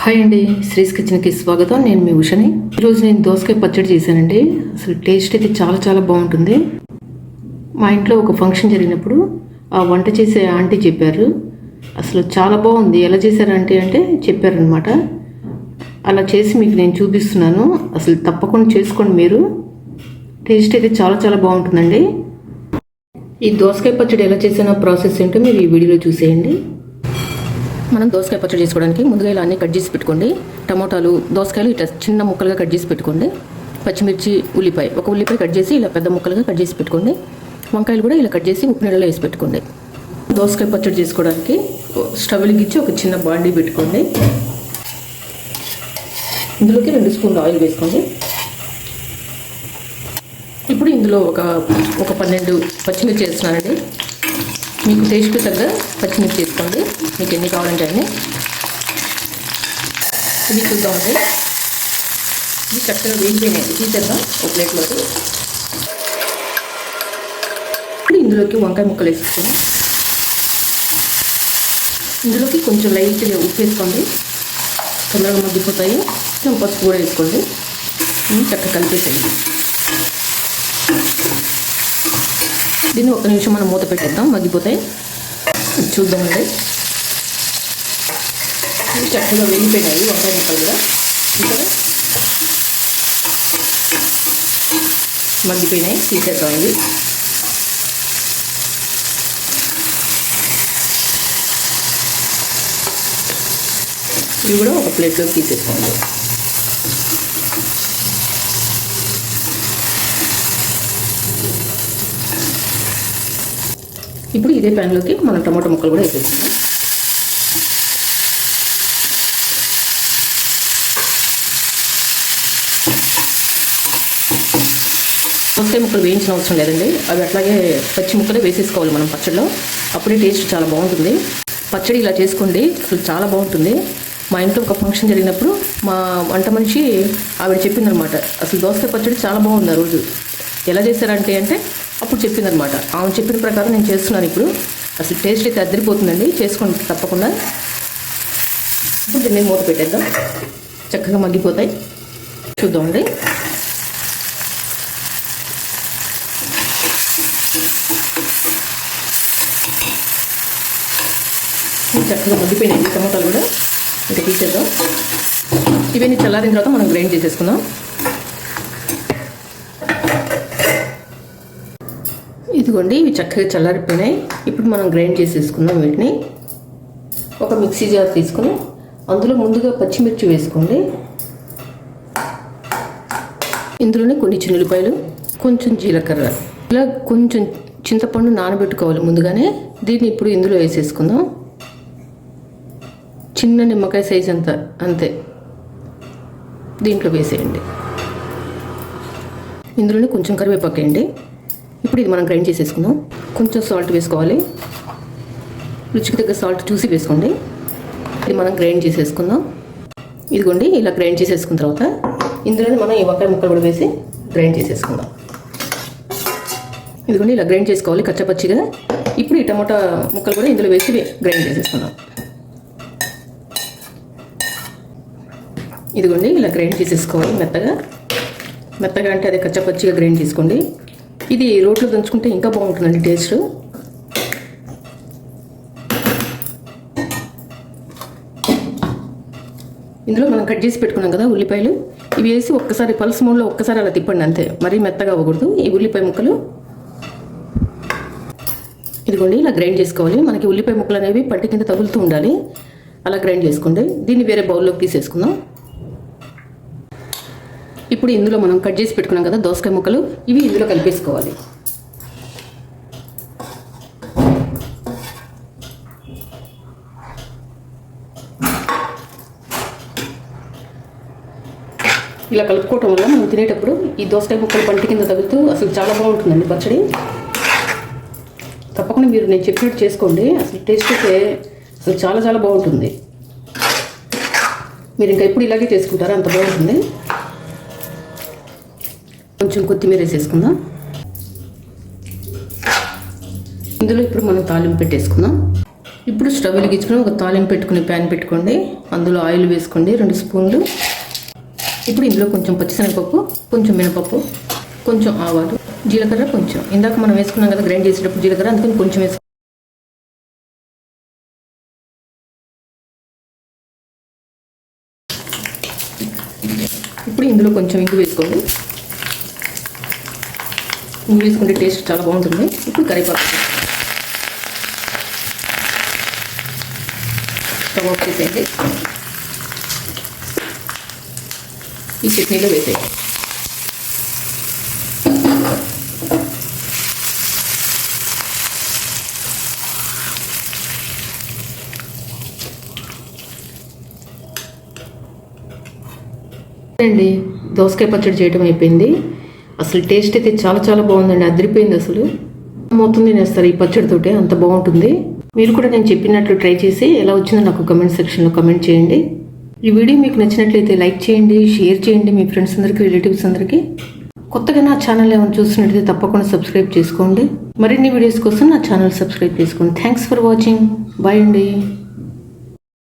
Hi అండి శ్రీస్ కిచెన్కి స్వాగతం. నేను మీ ఉషని. ఈరోజు నేను దోసకాయ పచ్చడి చేశానండి. అసలు టేస్ట్ అయితే చాలా చాలా బాగుంటుంది. మా ఇంట్లో ఒక ఫంక్షన్ జరిగినప్పుడు ఆ వంట చేసే ఆంటీ చెప్పారు. అసలు చాలా బాగుంది. ఎలా చేశారు ఆంటీ అంటే చెప్పారనమాట అలా చేసి మీకు నేను చూపిస్తున్నాను. అసలు తప్పకుండా చేసుకోండి మీరు. టేస్ట్ అయితే చాలా చాలా బాగుంటుందండి. ఈ దోసకాయ పచ్చడి ఎలా చేసానో ప్రాసెస్ ఏంటో మీరు ఈ వీడియోలో చూసేయండి. మనం దోసకాయ పచ్చడి చేసుకోవడానికి ముందుగా ఇలా అన్ని కట్ చేసి పెట్టుకోండి. టమోటాలు దోసకాయలు ఇట్లా చిన్న ముక్కలుగా కట్ చేసి పెట్టుకోండి. పచ్చిమిర్చి ఉల్లిపాయ ఒక ఉల్లిపాయ కట్ చేసి ఇలా పెద్ద ముక్కలుగా కట్ చేసి పెట్టుకోండి. వంకాయలు కూడా ఇలా కట్ చేసి ఉప్పు నీళ్ళలో వేసి పెట్టుకోండి. దోసకాయ పచ్చడి చేసుకోవడానికి స్టవ్ వెలిగించి ఒక చిన్న బాండీ పెట్టుకోండి. ఇందులోకి రెండు స్పూన్లు ఆయిల్ వేసుకోండి. ఇప్పుడు ఇందులో ఒక ఒక పన్నెండు పచ్చిమిర్చి వేస్తున్నానండి. మీకు టేస్ట్కి తగ్గ పచ్చిమిర్చి వేసుకోండి మీకు ఎన్ని కావాలంటే అన్ని. ఇది చూద్దామండి. ఇది చక్కగా వేగిపోయినాయి. తీసేద్దాం ఒక ప్లేట్లోకి. ఇప్పుడు ఇందులోకి వంకాయ ముక్కలు వేసుకోండి ఇందులోకి కొంచెం లైట్గా ఉప్పు వేసుకోండి. తొందరగా మగ్గిపోతాయి. కొంచెం పసుపు కూడా వేసుకోండి. చక్కగా కలిపేసేయండి. దీన్ని ఒక నిమిషం మనం మూత పెట్టేద్దాం. మగ్గిపోతాయి చూద్దామండి. చక్కగా వెళ్ళిపోయినాయి వంకాయ ముక్కలు కూడా ఇక్కడ మగ్గిపోయినాయి. తీసేద్దాం ఇవి ఇవి కూడా ఒక ప్లేట్లోకి తీసేసుకోండి ఇప్పుడు ఇదే ప్యాన్లోకి మనం టమాటో ముక్కలు కూడా వేసేసుకుందాం. వంకాయ ముక్కలు వేయించిన అవసరం లేదండి. అవి అట్లాగే పచ్చి ముక్కలే వేసేసుకోవాలి మనం పచ్చడిలో. అప్పుడే టేస్ట్ చాలా బాగుంటుంది. పచ్చడి ఇలా చేసుకోండి అసలు చాలా బాగుంటుంది. మా ఇంట్లో ఒక ఫంక్షన్ జరిగినప్పుడు మా వంట మనిషి ఆవిడ చెప్పిందనమాట అసలు దోసకాయ పచ్చడి చాలా బాగుంది ఆ రోజు. ఎలా చేశారంటే అంటే అప్పుడు చెప్పిందనమాట ఆమె చెప్పిన ప్రకారం నేను చేస్తున్నాను ఇప్పుడు. అసలు టేస్ట్ అయితే అద్దరిపోతుందండి. చేసుకోండి తప్పకుండా. ఇప్పుడు దీన్ని మూత పెట్టేద్దాం. చక్కగా మగ్గిపోతాయి. చూద్దామండి. చక్కగా మగ్గిపోయినాయి. టమాటాలు కూడా. ఇంకా తీసేద్దాం. ఇవన్నీ చల్లారిన తర్వాత మనం గ్రైండ్ చేసేసుకుందాం. ఇదిగోండి ఇవి చక్కగా చల్లారిపోయినాయి. ఇప్పుడు మనం గ్రైండ్ చేసేసుకుందాం వీటిని. ఒక మిక్సీ జార్ తీసుకుని అందులో ముందుగా పచ్చిమిర్చి వేసుకోండి. ఇందులోనే కొన్ని చిన్నులపాయలు కొంచెం జీలకర్ర. ఇలా కొంచెం చింతపండు నానబెట్టుకోవాలి ముందుగానే. దీన్ని ఇప్పుడు ఇందులో వేసేసుకుందాం. చిన్న నిమ్మకాయ సైజ్ అంత అంతే. దీంట్లో వేసేయండి. ఇందులోనే కొంచెం కరివేపాకు వేయండి. ఇప్పుడు ఇది మనం గ్రైండ్ చేసేసుకుందాం. కొంచెం సాల్ట్ వేసుకోవాలి. రుచికి తగ్గ సాల్ట్ చూసి వేసుకోండి. ఇది మనం గ్రైండ్ చేసేసుకుందాం. ఇదిగోండి ఇలా గ్రైండ్ చేసేసుకున్న తర్వాత ఇందులోనే మనం ఈ వంకాయ ముక్కలు కూడా వేసి గ్రైండ్ చేసేసుకుందాం. ఇదిగోండి ఇలా గ్రైండ్ చేసుకోవాలి కచ్చపచ్చిగా. ఇప్పుడు ఈ టమాటా ముక్కలు కూడా ఇందులో వేసి గ్రైండ్ చేసేసుకుందాం. ఇదిగోండి ఇలా గ్రైండ్ చేసేసుకోవాలి మెత్తగా. మెత్తగా అంటే అదే కచ్చపచ్చిగా గ్రైండ్ చేసుకోండి. ఇది రోట్లో దంచుకుంటే ఇంకా బాగుంటుందండి టేస్ట్. ఇందులో మనం కట్ చేసి పెట్టుకున్నాం కదా ఉల్లిపాయలు. ఇవి వేసి ఒక్కసారి పల్స్ మూడులో ఒక్కసారి అలా తిప్పండి అంతే. మరీ మెత్తగా అవ్వకూడదు. ఈ ఉల్లిపాయ ముక్కలు ఇదిగోండి ఇలా గ్రైండ్ చేసుకోవాలి. మనకి ఉల్లిపాయ ముక్కలు అనేవి పట్టి కింద తగులుతూ ఉండాలి. అలా గ్రైండ్ చేసుకోండి. దీన్ని వేరే బౌల్లోకి తీసేసుకుందాం. ఇప్పుడు ఇందులో మనం కట్ చేసి పెట్టుకున్నాం కదా దోసకాయ ముక్కలు ఇవి ఇందులో కలిపేసుకోవాలి. ఇలా కలుపుకోవటం వల్ల మనం తినేటప్పుడు ఈ దోసకాయ ముక్కలు పంటి కింద తగులుతూ అసలు చాలా బాగుంటుందండి పచ్చడి. తప్పకుండా మీరు నేను చెప్పినట్టు చేసుకోండి. అసలు టేస్ట్ అయితే అసలు చాలా చాలా బాగుంటుంది. మీరు ఇంకా ఎప్పుడు ఇలాగే చేసుకుంటారా? అంత బాగుంటుంది. కొంచెం కొత్తిమీర వేసేసుకుందాం. ఇందులో ఇప్పుడు మనం తాలింపు పెట్టేసుకుందాం. ఇప్పుడు స్టవ్ వెలిగించుకుని ఒక తాలింపు పెట్టుకుని ప్యాన్ పెట్టుకోండి. అందులో ఆయిల్ వేసుకోండి రెండు స్పూన్లు. ఇప్పుడు ఇందులో కొంచెం పచ్చిశనగపప్పు కొంచెం మినపప్పు కొంచెం ఆవాలు జీలకర్ర కొంచెం. ఇందాక మనం వేసుకున్నాం కదా గ్రైండ్ చేసేటప్పుడు జీలకర్ర అందుకని కొంచెం వేసుకున్నాం ఇప్పుడు ఇందులో కొంచెం ఇంగు వేసుకోండి. వేసుకుంటే టేస్ట్ చాలా బాగుంటుంది. ఇప్పుడు కరివేపాకు స్టవ్ ఆఫ్ చేసేయండి. ఈ చట్నీలో వేసేయండి. అండి దోసకాయ పచ్చడి చేయడం అయిపోయింది. అసలు టేస్ట్ అయితే చాలా చాలా బాగుందండి అదిరిపోయింది అసలు. మొత్తం తినేస్తారు ఈ పచ్చడితోటి అంత బాగుంటుంది. మీరు కూడా నేను చెప్పినట్లు ట్రై చేసి ఎలా వచ్చిందో నాకు కమెంట్ సెక్షన్లో కమెంట్ చేయండి. ఈ వీడియో మీకు నచ్చినట్లయితే లైక్ చేయండి షేర్ చేయండి మీ ఫ్రెండ్స్ అందరికీ రిలేటివ్స్ అందరికీ. కొత్తగా నా ఛానల్ ఏమైనా చూసినట్లయితే తప్పకుండా సబ్స్క్రైబ్ చేసుకోండి. మరిన్ని వీడియోస్ కోసం నా ఛానల్ సబ్స్క్రైబ్ చేసుకోండి థ్యాంక్స్ ఫర్ వాచింగ్ బాయ్ అండి.